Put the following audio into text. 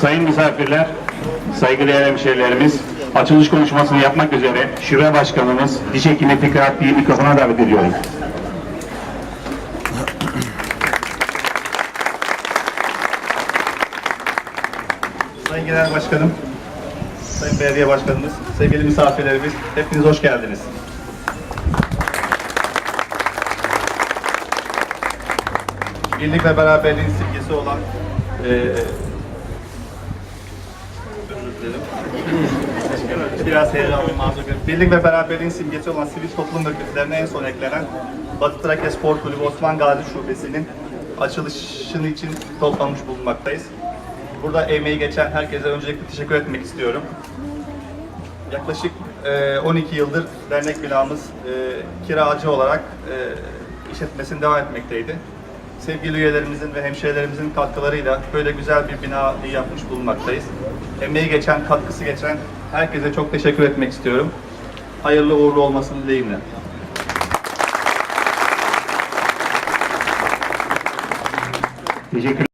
Sayın misafirler, saygıdeğer hemşehrilerimiz, açılış konuşmasını yapmak üzere Şube Başkanımız Diş Hekimi Fikri Akbi'yi mikrofona davet ediyorum. Sayın Genel Başkanım, Sayın Belediye Başkanımız, sevgili misafirlerimiz, hepiniz hoş geldiniz. Birlik ve beraberliğin simgesi olan eee dilerim. Biraz heyecanlıyım görün. Birlik ve beraberliğin simgesi olan sivil toplum örgütlerine en son eklenen Batı Trakya Spor Kulübü Osman Gazi Şubesi'nin açılışını için toplanmış bulunmaktayız. Burada emeği geçen herkese öncelikle teşekkür etmek istiyorum. Yaklaşık e, 12 yıldır dernek binamız e, kiracı olarak e, işletmesini devam etmekteydi. Sevgili üyelerimizin ve hemşehrilerimizin katkılarıyla böyle güzel bir binayı yapmış bulunmaktayız. Emeği geçen, katkısı geçen herkese çok teşekkür etmek istiyorum. Hayırlı uğurlu olmasını dileğimle. Teşekkür